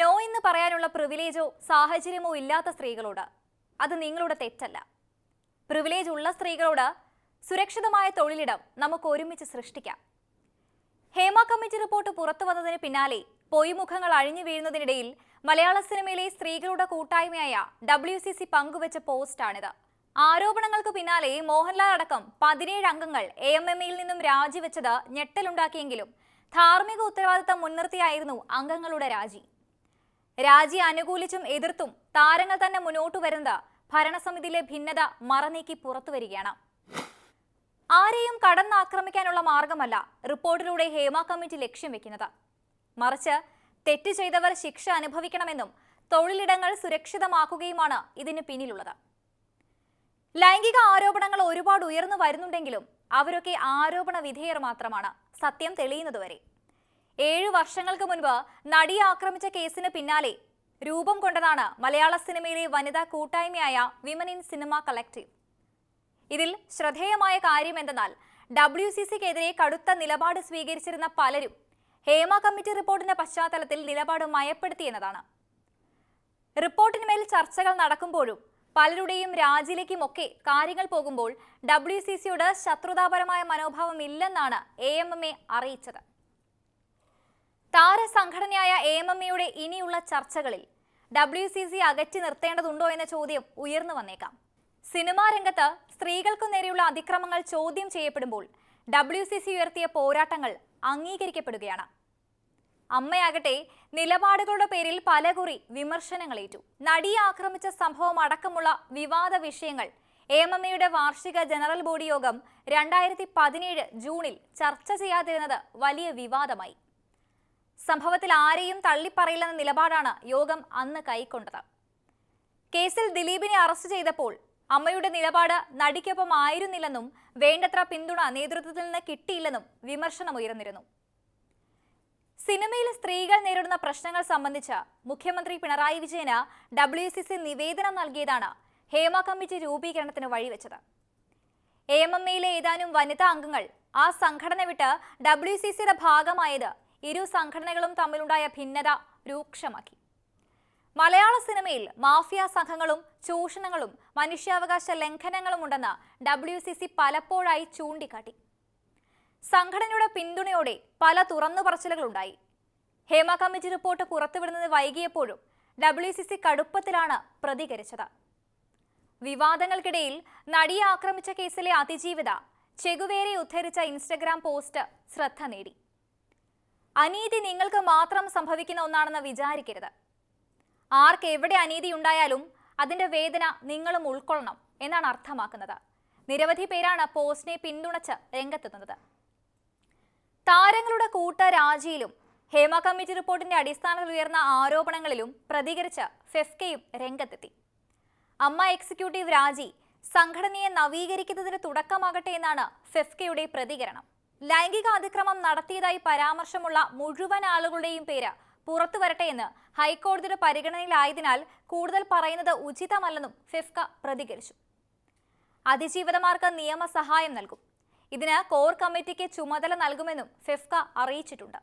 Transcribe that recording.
No എന്ന് പറയാനുള്ള പ്രിവിലേജോ സാഹചര്യമോ ഇല്ലാത്ത സ്ത്രീകളോട്. അത് നിങ്ങളുടെ തെറ്റല്ല. പ്രിവിലേജ് ഉള്ള സ്ത്രീകളോട് സുരക്ഷിതമായ തൊഴിലിടം നമുക്ക് ഒരുമിച്ച് സൃഷ്ടിക്കാം. ഹേമ കമ്മിറ്റി റിപ്പോർട്ട് പുറത്തു വന്നതിന് പിന്നാലെ പൊയ്മുഖങ്ങൾ അഴിഞ്ഞു വീഴുന്നതിനിടയിൽ മലയാള സിനിമയിലെ സ്ത്രീകളുടെ കൂട്ടായ്മയായ ഡബ്ല്യു സി സി പങ്കുവച്ച പോസ്റ്റാണിത്. ആരോപണങ്ങൾക്ക് പിന്നാലെ മോഹൻലാൽ അടക്കം പതിനേഴ് അംഗങ്ങൾ എ എം എം എയിൽ നിന്നും രാജിവെച്ചത് ഞെട്ടലുണ്ടാക്കിയെങ്കിലും ധാർമ്മിക ഉത്തരവാദിത്തം മുൻനിർത്തിയായിരുന്നു അംഗങ്ങളുടെ രാജി. രാജി അനുകൂലിച്ചും എതിർത്തും താരങ്ങൾ തന്നെ മുന്നോട്ടു വരുന്നത് ഭരണസമിതിയിലെ ഭിന്നത മറനീക്കി പുറത്തു വരികയാണ്. ആരെയും കടന്നാക്രമിക്കാനുള്ള മാർഗമല്ല റിപ്പോർട്ടിലൂടെ ഹേമ കമ്മിറ്റി ലക്ഷ്യം വെക്കുന്നത്. മറിച്ച് തെറ്റ് ചെയ്തവർ ശിക്ഷ അനുഭവിക്കണമെന്നും തൊഴിലിടങ്ങൾ സുരക്ഷിതമാക്കുകയുമാണ് ഇതിന് പിന്നിലുള്ളത്. ലൈംഗിക ആരോപണങ്ങൾ ഒരുപാട് ഉയർന്നു വരുന്നുണ്ടെങ്കിലും അവരൊക്കെ ആരോപണ വിധേയർ മാത്രമാണ്. സത്യം തെളിയുന്നതുവരെ. ഏഴു വർഷങ്ങൾക്ക് മുൻപ് നടിയെ ആക്രമിച്ച കേസിന് പിന്നാലെ രൂപം കൊണ്ടതാണ് മലയാള സിനിമയിലെ വനിതാ കൂട്ടായ്മയായ വിമൻ ഇൻ സിനിമ കളക്റ്റീവ് ഇതിൽ ശ്രദ്ധേയമായ കാര്യം എന്തെന്നാൽ ഡബ്ല്യു സി സിക്കെതിരെ കടുത്ത നിലപാട് സ്വീകരിച്ചിരുന്ന പലരും ഹേമ കമ്മിറ്റി റിപ്പോർട്ടിന്റെ പശ്ചാത്തലത്തിൽ നിലപാട് മയപ്പെടുത്തിയെന്നതാണ് റിപ്പോർട്ടിന്മേൽ ചർച്ചകൾ നടക്കുമ്പോഴും പലരുടെയും രാജിയിലേക്കുമൊക്കെ കാര്യങ്ങൾ പോകുമ്പോൾ ഡബ്ല്യു സി സിയോട് ശത്രുതാപരമായ മനോഭാവം ഇല്ലെന്നാണ് എ എം എം എ അറിയിച്ചത്. താരസംഘടനയായ എ എം എം എയുടെ ഇനിയുള്ള ചർച്ചകളിൽ ഡബ്ല്യു സി സി അകറ്റി നിർത്തേണ്ടതുണ്ടോ എന്ന ചോദ്യം ഉയർന്നു വന്നേക്കാം. സിനിമാ രംഗത്ത് സ്ത്രീകൾക്കു നേരെയുള്ള അതിക്രമങ്ങൾ ചോദ്യം ചെയ്യപ്പെടുമ്പോൾ ഡബ്ല്യു സി സി ഉയർത്തിയ പോരാട്ടങ്ങൾ അംഗീകരിക്കപ്പെടുകയാണ്. അമ്മയാകട്ടെ നിലപാടുകളുടെ പേരിൽ പലകുറി വിമർശനങ്ങളേറ്റു നടിയെ ആക്രമിച്ച സംഭവം അടക്കമുള്ള വിവാദ വിഷയങ്ങൾ എം എം എയുടെ വാർഷിക ജനറൽ ബോഡി യോഗം രണ്ടായിരത്തി പതിനേഴ് ജൂണിൽ ചർച്ച ചെയ്യാതിരുന്നത് വലിയ വിവാദമായി. സംഭവത്തിൽ ആരെയും തള്ളിപ്പറയില്ലെന്ന നിലപാടാണ് യോഗം അന്ന് കൈക്കൊണ്ടത്. കേസിൽ ദിലീപിനെ അറസ്റ്റ് ചെയ്തപ്പോൾ അമ്മയുടെ നിലപാട് നടിക്കൊപ്പം ആയിരുന്നില്ലെന്നും വേണ്ടത്ര പിന്തുണ നേതൃത്വത്തിൽ നിന്ന് കിട്ടിയില്ലെന്നും വിമർശനമുയർന്നിരുന്നു സിനിമയിൽ സ്ത്രീകൾ നേരിടുന്ന പ്രശ്നങ്ങൾ സംബന്ധിച്ച് മുഖ്യമന്ത്രി പിണറായി വിജയന് ഡബ്ല്യു സി സി നിവേദനം നൽകിയതാണ് ഹേമ കമ്മിറ്റി രൂപീകരണത്തിന് വഴിവെച്ചത്. എ എം എം എയിലെ ഏതാനും വനിതാ അംഗങ്ങൾ ആ സംഘടന വിട്ട് ഡബ്ല്യു സി സിയുടെ ഭാഗമായത് ഇരു സംഘടനകളും തമ്മിലുണ്ടായ ഭിന്നത രൂക്ഷമാക്കി. മലയാള സിനിമയിൽ മാഫിയ സംഘങ്ങളും ചൂഷണങ്ങളും മനുഷ്യാവകാശ ലംഘനങ്ങളും ഉണ്ടെന്ന് ഡബ്ല്യു സി സി പലപ്പോഴായി ചൂണ്ടിക്കാട്ടി. സംഘടനയുടെ പിന്തുണയോടെ പല തുറന്നു പറച്ചിലുകളുണ്ടായി ഹേമ കമ്മിറ്റി റിപ്പോർട്ട് പുറത്തുവിടുന്നത് വൈകിയപ്പോഴും ഡബ്ല്യു സി സി കടുപ്പത്തിലാണ് പ്രതികരിച്ചത്. വിവാദങ്ങൾക്കിടയിൽ നടിയെ ആക്രമിച്ച കേസിലെ അതിജീവിത ചെകുവേരെ ഉദ്ധരിച്ച ഇൻസ്റ്റഗ്രാം പോസ്റ്റ് ശ്രദ്ധ നേടി. അനീതി നിങ്ങൾക്ക് മാത്രം സംഭവിക്കുന്ന ഒന്നാണെന്ന് വിചാരിക്കരുത്. ആർക്ക് എവിടെ അനീതി ഉണ്ടായാലും അതിന്റെ വേദന നിങ്ങളും ഉൾക്കൊള്ളണം എന്നാണ് അർത്ഥമാക്കുന്നത്. നിരവധി പേരാണ് പോസ്റ്റിനെ പിന്തുണച്ച് രംഗത്തെത്തുന്നത്. താരങ്ങളുടെ കൂട്ട രാജിയിലും ഹേമ കമ്മിറ്റി റിപ്പോർട്ടിന്റെ അടിസ്ഥാനത്തിൽ ഉയർന്ന ആരോപണങ്ങളിലും പ്രതികരിച്ച് ഫെഫ്കയും രംഗത്തെത്തി. അമ്മ എക്സിക്യൂട്ടീവ് രാജി സംഘടനയെ നവീകരിക്കുന്നതിന് തുടക്കമാകട്ടെ എന്നാണ് ഫെഫ്കയുടെ പ്രതികരണം. ലൈംഗിക അതിക്രമം നടത്തിയതായി പരാമർശമുള്ള മുഴുവൻ ആളുകളുടെയും പേര് പുറത്തു വരട്ടെ എന്ന് ഹൈക്കോടതിയുടെ പരിഗണനയിലായതിനാൽ കൂടുതൽ പറയുന്നത് ഉചിതമല്ലെന്നും ഫിഫ്ക പ്രതികരിച്ചു. അതിജീവിതമാർക്ക് നിയമസഹായം നൽകും. ഇതിന് കോർ കമ്മിറ്റിക്ക് ചുമതല നൽകുമെന്നും ഫിഫ്ക അറിയിച്ചിട്ടുണ്ട്.